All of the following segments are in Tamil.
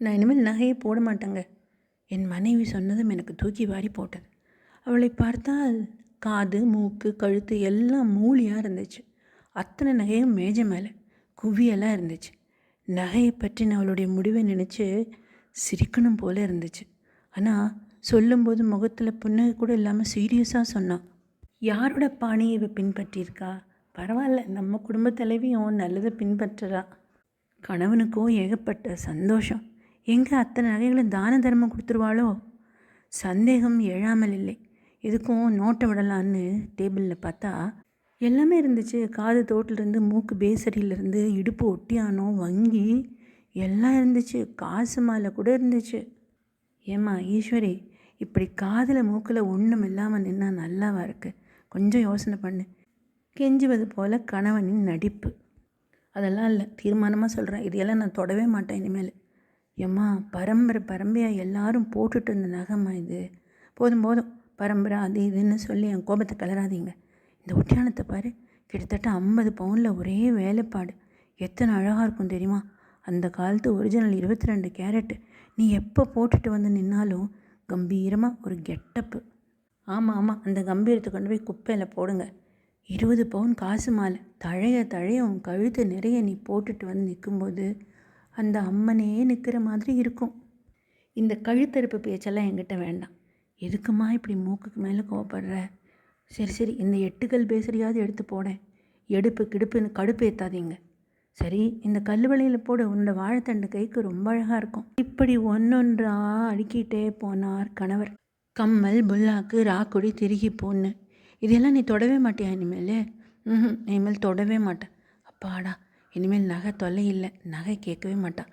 நான் இனிமேல் நகையை போட மாட்டேங்க. என் மனைவி சொன்னதும் எனக்கு தூக்கி வாரி போட்டது. அவளை பார்த்தால் காது மூக்கு கழுத்து எல்லாம் மூலியாக இருந்துச்சு. அத்தனை நகையும் மேஜை மேலே குவியெல்லாம் இருந்துச்சு. நகையை பற்றின அவளுடைய முடிவை நினச்சி சிரிக்கணும் போல இருந்துச்சு. ஆனால் சொல்லும்போது முகத்தில் புன்னகை கூட இல்லாமல் சீரியஸாக சொன்னான் யாரோட பாணியை இவ பின்பற்றியிருக்கா? பரவாயில்ல நம்ம குடும்ப தலைவியும் நல்லதை பின்பற்றுறா. கணவனுக்கோ ஏகப்பட்ட சந்தோஷம். எங்கே அத்தனை நகைகளும் தான தர்மம் கொடுத்துருவாளோ? சந்தேகம் எழாமல் இல்லை. எதுக்கும் நோட்டை விடலான்னு டேபிளில் பார்த்தா எல்லாமே இருந்துச்சு. காது தோட்டிலேருந்து மூக்கு பேசரியிலேருந்து இடுப்பு ஒட்டியானோ வங்கி எல்லாம் இருந்துச்சு. காசு மாலை கூட இருந்துச்சு. ஏம்மா ஈஸ்வரி இப்படி காதில் மூக்கில் ஒன்றும் இல்லாமல் நின்னா நல்லாவா இருக்குது கொஞ்சம் யோசனை பண்ணு. கெஞ்சுவது போல் கணவனின் நடிப்பு. அதெல்லாம் இல்லை தீர்மானமாக சொல்கிறேன் இதையெல்லாம் நான் தொடவே மாட்டேன் இனிமேல். ஏம்மா பரம்பரை பரம்பரையாக எல்லாரும் போட்டுட்டு இருந்த நகைம்மா இது. போதும் போதும். பரம்பரை அது இதுன்னு சொல்லி என் கோபத்தை கலராதீங்க. இந்த ஒட்டியானத்தை பாரு. கிட்டத்தட்ட ஐம்பது பவுனில் ஒரே வேலைப்பாடு. எத்தனை அழகாக இருக்கும் தெரியுமா? அந்த காலத்து ஒரிஜினல் இருபத்தி ரெண்டு கேரட்டு. நீ எப்போ போட்டுட்டு வந்து நின்னாலும் கம்பீரமாக ஒரு கெட்டப்பு. ஆமாம் ஆமாம் அந்த கம்பீரத்தை கொண்டு போய் குப்பையில் போடுங்க. இருபது பவுன் காசு மாலை. தழைய தழைய உன் கழுத்து நிறைய நீ போட்டுட்டு வந்து நிற்கும்போது அந்த அம்மனே நிற்கிற மாதிரி இருக்கும். இந்த கழுத்தறுப்பு பேச்செல்லாம் என்கிட்ட வேண்டாம். எதுக்குமா இப்படி மூக்குக்கு மேலே கோவப்படுற? சரி சரி இந்த எட்டுக்கல் பேசுறியாவது எடுத்து போடேன். எடுப்பு கிடுப்புன்னு கடுப்பு ஏற்றாதீங்க சரி இந்த கல் வலையில் போட. உன்னோட வாழைத்தண்டு கைக்கு ரொம்ப அழகாக இருக்கும். இப்படி ஒன்றொன்றா அடுக்கிட்டே போனார் கணவர். கம்மல் புல்லாக்கு ராக்குடி திருகி பொண்ணு இதெல்லாம் நீ தொடவே மாட்டியா இனிமேல்? ம் இனிமேல் தொடவே மாட்டேன். அப்பாடா இனிமேல் நகை தொல்லை இல்லை. நகை கேட்கவே மாட்டான்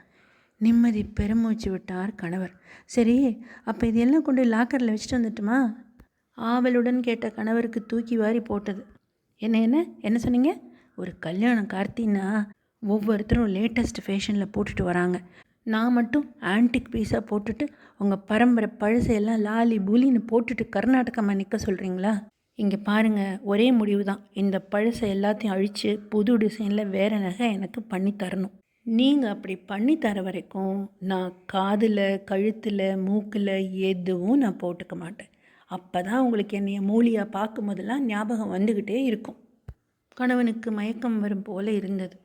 நிம்மதி பெருமூச்சு விட்டார் கணவர். சரி அப்போ இதெல்லாம் கொண்டு லாக்கரில் வச்சுட்டு வந்துட்டுமா? ஆவலுடன் கேட்ட கணவருக்கு தூக்கி வாரி போட்டது. என்ன என்ன என்ன சொன்னீங்க? ஒரு கல்யாணம் கார்த்தின்னா ஒவ்வொருத்தரும் லேட்டஸ்ட் ஃபேஷனில் போட்டுட்டு வராங்க. நான் மட்டும் ஆன்டிக் பீஸாக போட்டுட்டு உங்கள் பரம்பரை பழசையெல்லாம் லாலி புலின்னு போட்டுட்டு கர்நாடகமாக நிற்க சொல்கிறீங்களா இங்கே பாருங்கள் ஒரே முடிவு தான் இந்த பழசை எல்லாத்தையும் அழித்து புது டிசைனில் வேறு நகை எனக்கு பண்ணி தரணும். நீங்கள் அப்படி பண்ணி தர வரைக்கும் நான் காதில் கழுத்தில் மூக்கில் எதுவும் நான் போட்டுக்க மாட்டேன். அப்போ தான் உங்களுக்கு என்னைய மூலியாக பார்க்கும் போதெல்லாம் ஞாபகம் வந்துக்கிட்டே இருக்கும். கணவனுக்கு மயக்கம் வரும் போல இருந்தது.